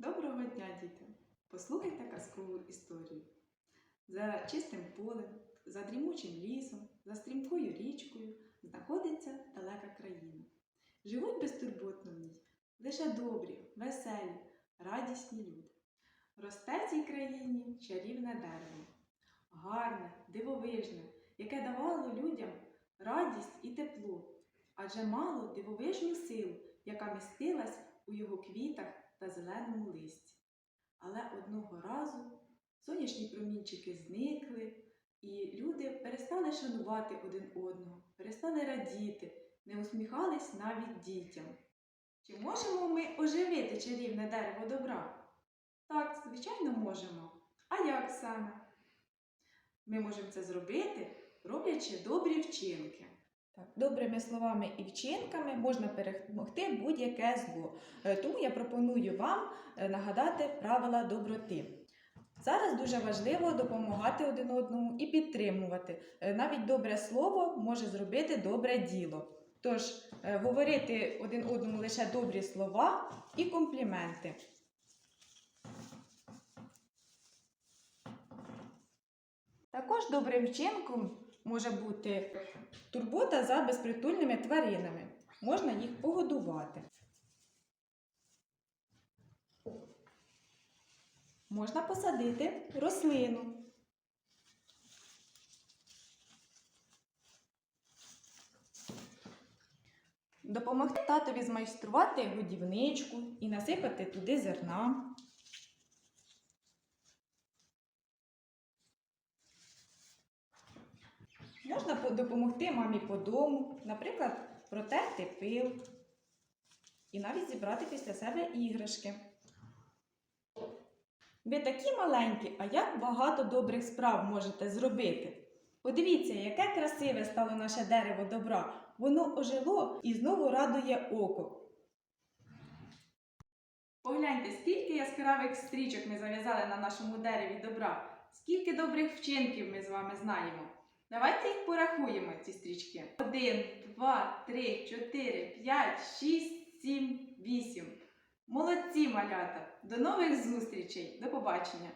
Доброго дня, діти! Послухайте казкову історію. За чистим полем, за дрімучим лісом, за стрімкою річкою знаходиться далека країна. Живуть безтурботно в ній лише добрі, веселі, радісні люди. Росте в цій країні чарівне дерево, гарне, дивовижне, яке давало людям радість і тепло, адже мало дивовижну силу, яка містилась у його квітах та зеленому листі. Але одного разу сонячні промінчики зникли, і люди перестали шанувати один одного, перестали радіти, не усміхались навіть дітям. Чи можемо ми оживити чарівне дерево добра? Так, звичайно, можемо. А як саме? Ми можемо це зробити, роблячи добрі вчинки. Добрими словами і вчинками можна перемогти будь-яке зло. Е, Тому я пропоную вам е, нагадати правила доброти. Зараз дуже важливо допомагати один одному і підтримувати. Е, Навіть добре слово може зробити добре діло. Тож говорити один одному лише добрі слова і компліменти. Також добрим вчинком може бути турбота за безпритульними тваринами. Можна їх погодувати. Можна посадити рослину. Допомогти татові змайструвати годівничку і насипати туди зерна. Можна допомогти мамі по дому, наприклад, протерти пил і навіть зібрати після себе іграшки. Ви такі маленькі, а як багато добрих справ можете зробити? Подивіться, яке красиве стало наше дерево добра. Воно ожило і знову радує око. Погляньте, скільки яскравих стрічок ми зав'язали на нашому дереві добра, скільки добрих вчинків ми з вами знаємо. Давайте їх порахуємо, ці стрічки. Один, два, три, чотири, п'ять, шість, сім, вісім. Молодці, малята! До нових зустрічей! До побачення!